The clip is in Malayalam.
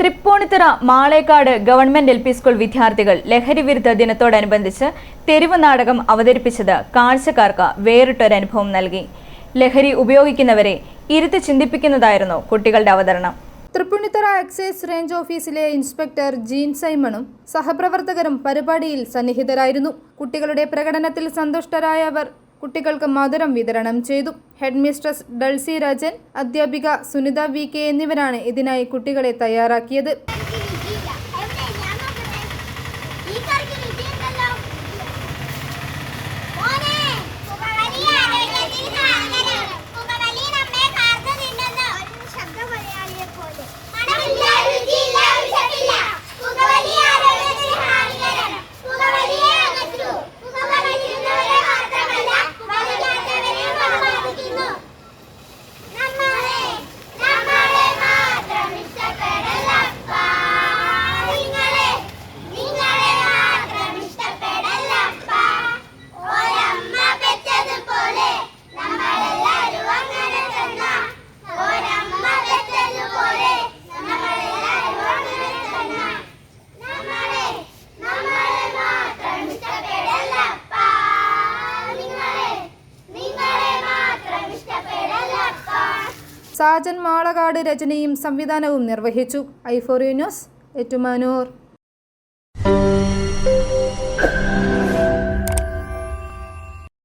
Thrippunithura Malekkad government L P school വിദ്യാർത്ഥികൾ ലഹരി വിരുദ്ധ ദിനത്തോടനുബന്ധിച്ച് തെരുവ് നാടകം അവതരിപ്പിച്ചത് കാഴ്ചക്കാർക്ക് വേറിട്ടൊരനുഭവം നൽകി. ലഹരി ഉപയോഗിക്കുന്നവരെ ഇരുത്തി ചിന്തിപ്പിക്കുന്നതായിരുന്നു കുട്ടികളുടെ അവതരണം. തൃപ്പൂണിത്തുറ എക്സൈസ് റേഞ്ച് ഓഫീസിലെ ഇൻസ്പെക്ടർ ജീൻ സൈമണും സഹപ്രവർത്തകരും പരിപാടിയിൽ സന്നിഹിതരായിരുന്നു. കുട്ടികളുടെ പ്രകടനത്തിൽ സന്തുഷ്ടരായവർ കുട്ടികൾക്ക് മധുരം വിതരണം ചെയ്തു. ഹെഡ്മിസ്ട്രസ് ഡൾസി രാജൻ അധ്യാപിക സുനിത വി കെ എന്നിവരാണ് ഇതിനായി കുട്ടികളെ തയ്യാറാക്കിയത്. സാജൻ മാളകാട് രചനയും സംവിധാനവും നിർവഹിച്ചു. ഐഫോറിയ ന്യൂസ് ഏറ്റുമാനൂർ.